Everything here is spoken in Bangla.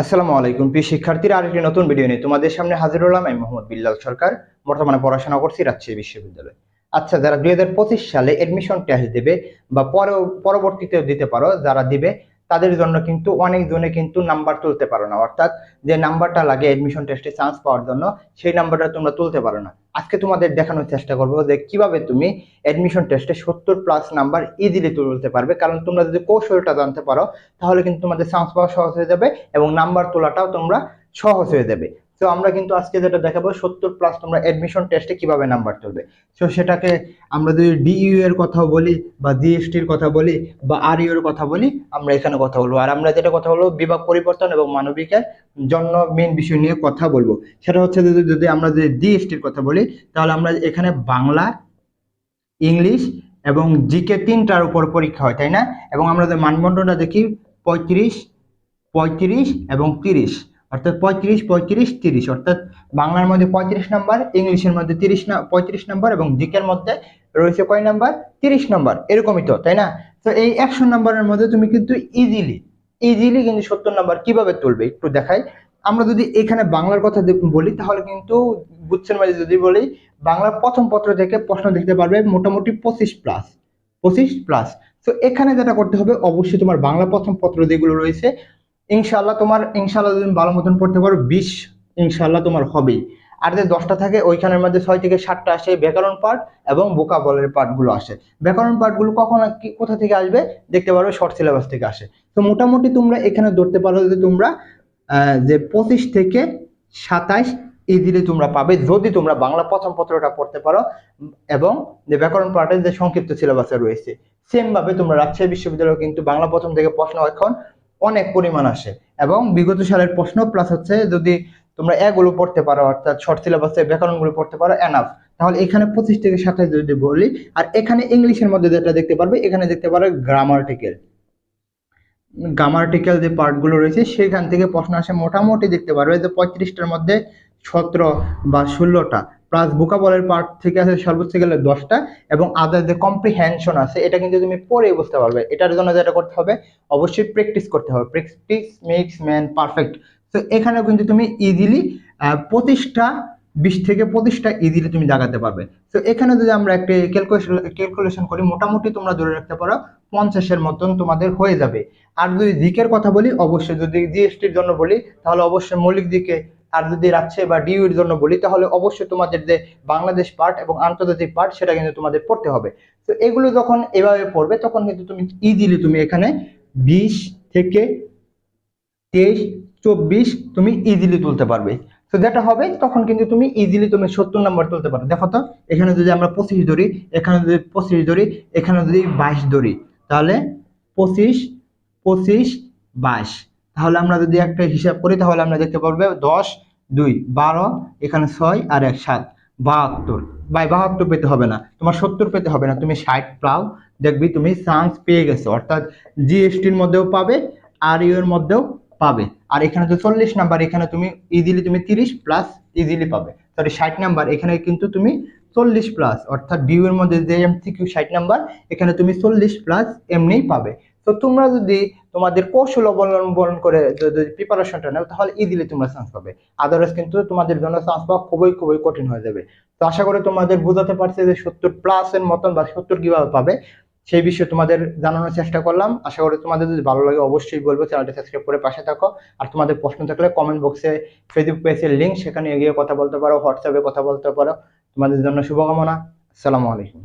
আসসালামু আলাইকুম। প্রিয় শিক্ষার্থীরা, আরেকটি নতুন ভিডিও নিয়ে তোমাদের সামনে হাজির হলাম। আমি মোহাম্মদ বিল্লাল সরকার, বর্তমানে পড়াশোনা করছি রাজশাহী বিশ্ববিদ্যালয়ে। আচ্ছা যারা দুই হাজার পঁচিশ সালে এডমিশন টেস্ট দেবে বা পরে পরবর্তীতেও দিতে পারো, যারা দিবে তাদের জন্য কিন্তু অনেক জনে কিন্তু নাম্বার তুলতে পারো না। অর্থাৎ যে নাম্বারটা লাগে এডমিশন টেস্টে চান্স পাওয়ার জন্য, সেই নাম্বারটা তোমরা তুলতে পারো না। আজকে তোমাদের দেখানোর চেষ্টা করব যে কীভাবে তুমি এডমিশন টেস্টে সত্তর প্লাস নাম্বার ইজিলি তুলতে পারবে। কারণ তোমরা যদি কৌশলটা জানতে পারো, তাহলে কিন্তু তোমাদের চান্স পাওয়া সহজ হয়ে যাবে এবং নাম্বার তোলাটাও তোমরা সহজ হয়ে যাবে। তো আমরা কিন্তু আজকে যেটা দেখাবো, সত্তর প্লাস তোমরা অ্যাডমিশন টেস্টে কীভাবে নাম্বার তুলবে। তো সেটাকে আমরা যদি ডিইউ এর কথা বলি বা জিএসটির কথা বলি বা আর এর কথা বলি, আমরা এখানে কথা বলব। আর আমরা যেটা কথা বলব, বিভাগ পরিবর্তন এবং মানবিকের জন্য মেন বিষয় নিয়ে কথা বলব। সেটা হচ্ছে যদি যদি আমরা যদি জিএসটির কথা বলি, তাহলে আমরা এখানে বাংলা, ইংলিশ এবং জিকে তিনটার উপর পরীক্ষা হয়, তাই না? এবং আমরা যে মানদণ্ডটা দেখি, পঁয়ত্রিশ পঁয়ত্রিশ এবং তিরিশ। অর্থাৎ পঁয়ত্রিশ পঁয়ত্রিশ, তিরিশ। অর্থাৎ বাংলার মধ্যে পঁয়ত্রিশ নাম্বার, ইংলিশের মধ্যে তিরিশ পঁয়ত্রিশ নাম্বার এবং জিকের মধ্যে রয়েছে কয় নাম্বার? তিরিশ নাম্বার। এরকমই তো, তাই না? তো এই একশো নাম্বারের মধ্যে তুমি কিন্তু ইজিলি ইজিলি কিন্তু সত্তর নাম্বার কীভাবে তুলবে? একটু দেখাই। আমরা যদি এখানে বাংলার কথা বলি, তাহলে কিন্তু বুঝছেন মাঝে যদি বলি বাংলার প্রথম পত্র থেকে প্রশ্ন দেখতে পারবে মোটামুটি পঁচিশ প্লাস পঁচিশ প্লাস তো এখানে যেটা করতে হবে, অবশ্যই তোমার বাংলা প্রথম পত্র যেগুলো রয়েছে ইনশাল্লাহ তোমার ইনশাল্লাহ যদি ভালো মতন পড়তে পারো, বিশ ইনশাল্লাহ তোমার হবেই। আর যে দশটা থাকে, ওইখানের মধ্যে ছয় থেকে সাতটা আসে ব্যাকরণ পার্ট এবং বোকা বোকাবলের পার্টগুলো আসে। ব্যাকরণ পার্টগুলো কখন কোথা থেকে আসবে দেখতে পারবে, শর্ট সিলেবাস থেকে আসে। তো মোটামুটি তোমরা এখানে ধরতে পারো যে তোমরা যে পঁচিশ থেকে সাতাইশ ইজিলি তোমরা পাবে, যদি তোমরা বাংলা প্রথম পত্রটা পড়তে পারো, এবং যে ব্যাকরণ পার্টের যে সংক্ষিপ্ত সিলেবাসে রয়েছে সেম ভাবে তোমরা রাজশাহী বিশ্ববিদ্যালয় কিন্তু বাংলা প্রথম থেকে প্রশ্ন এখন অনেক পরিমাণ আসে। এবং বিগত সালের প্রশ্ন প্লাস হচ্ছে যদি তোমরা এগুলো পড়তে পারো, অর্থাৎ শর্ট সিলেবাসে ব্যাকরণগুলো পড়তে পারো এনাফ তাহলে এখানে পঁচিশ থেকে সাতাশ যদি বলি, আর এখানে ইংলিশের মধ্যে যেটা দেখতে পারবে, এখানে দেখতে পারো গ্রামার্টিক্যাল গ্রামার্টিক্যাল যে পার্টগুলো রয়েছে, সেখান থেকে প্রশ্ন আসে। মোটামুটি দেখতে পারবে যে পঁয়ত্রিশটার মধ্যে সতেরো বা ষোলোটা। প্লাস ভোকাবলের পার্ট থেকে আছে সর্বোচ্চ গেলে দশটা এবং আদার যে কম্প্রিহেনশন আছে, এটা কিন্তু তুমি পরে বুঝতে পারবে। এটার জন্য যেটা করতে হবে, অবশ্যই প্র্যাকটিস করতে হবে। প্র্যাকটিস মেক্স ম্যান পারফেক্ট তো এখানে কিন্তু তুমি ইজিলি পঁচিশটা, বিশ থেকে পঁচিশটা ইজিলি তুমি জাগাতে পারবে। তো এখানে যদি আমরা একটা ক্যালকুলেশন ক্যালকুলেশন করি, মোটামুটি তোমরা ধরে রাখতে পারো, পঞ্চাশের মতন তোমাদের হয়ে যাবে। আর যদি দিকের কথা বলি, অবশ্যই যদি জিএসটির জন্য বলি, তাহলে অবশ্যই মৌলিক দিকে আর যদি রাজশাহী বা ডিউ এর জন্য বলি, তাহলে অবশ্যই তোমাদের যে বাংলাদেশ পার্ট এবং আন্তর্জাতিক পার্ট, সেটা কিন্তু তোমাদের পড়তে হবে। তো এগুলো যখন এভাবে পড়বে, তখন কিন্তু তুমি ইজিলি তুমি এখানে বিশ থেকে তেইশ, চব্বিশ তুমি ইজিলি তুলতে পারবে। তো যেটা হবে, তখন কিন্তু তুমি ইজিলি তুমি সত্তর নাম্বার তুলতে পারবে। দেখো তো, এখানে যদি আমরা পঁচিশ ধরি, এখানে যদি পঁচিশ ধরি, এখানে যদি বাইশ ধরি, তাহলে পঁচিশ পঁচিশ, বাইশ। তাহলে আমরা যদি একটা হিসাব করি, তাহলে আমরা দেখতে পারবে দশ, দুই, বারো, এখানে ছয় আর এক, সাত। বাহাত্তর। বাই বাহাত্তর পেতে হবে না। তোমার সত্তর পেতে হবে না। তুমি ষাট পাও, দেখবি তুমি চান্স পেয়ে গেছো। অর্থাৎ জিএসটির মধ্যেও পাবে আর ইউ এর মধ্যেও পাবে। আর এখানে তো চল্লিশ নাম্বার এখানে তুমি ইজিলি তুমি তিরিশ প্লাস ইজিলি পাবে। সরি ষাট নাম্বার এখানে কিন্তু তুমি চল্লিশ প্লাস অর্থাৎ ডিউ এর মধ্যে যে এমসিকিউ ষাট নাম্বার এখানে তুমি চল্লিশ প্লাস এমনিই পাবে। তো তোমরা যদি তোমাদের কৌশল অবলম্বন করে যদি প্রিপারেশনটা নাও, তাহলে ইজিলি তোমরা চান্স পাবে। আদারওয়াইজ কিন্তু তোমাদের জন্য চান্স পাওয়া খুবই খুবই কঠিন হয়ে যাবে। তো আশা করি তোমাদের বোঝাতে পারছে যে সত্তর প্লাস এর মতন বা সত্তর কীভাবে পাবে, সেই বিষয়ে তোমাদের জানানোর চেষ্টা করলাম। আশা করি তোমাদের যদি ভালো লাগে, অবশ্যই বলব, চ্যানেলটি সাবস্ক্রাইব করে পাশে থাকো। আর তোমাদের প্রশ্ন থাকলে কমেন্ট বক্সে ফেসবুক পেজের লিঙ্ক সেখানে গিয়ে কথা বলতে পারো হোয়াটসঅ্যাপে কথা বলতে পারো। তোমাদের জন্য শুভকামনা। আসসালামু আলাইকুম।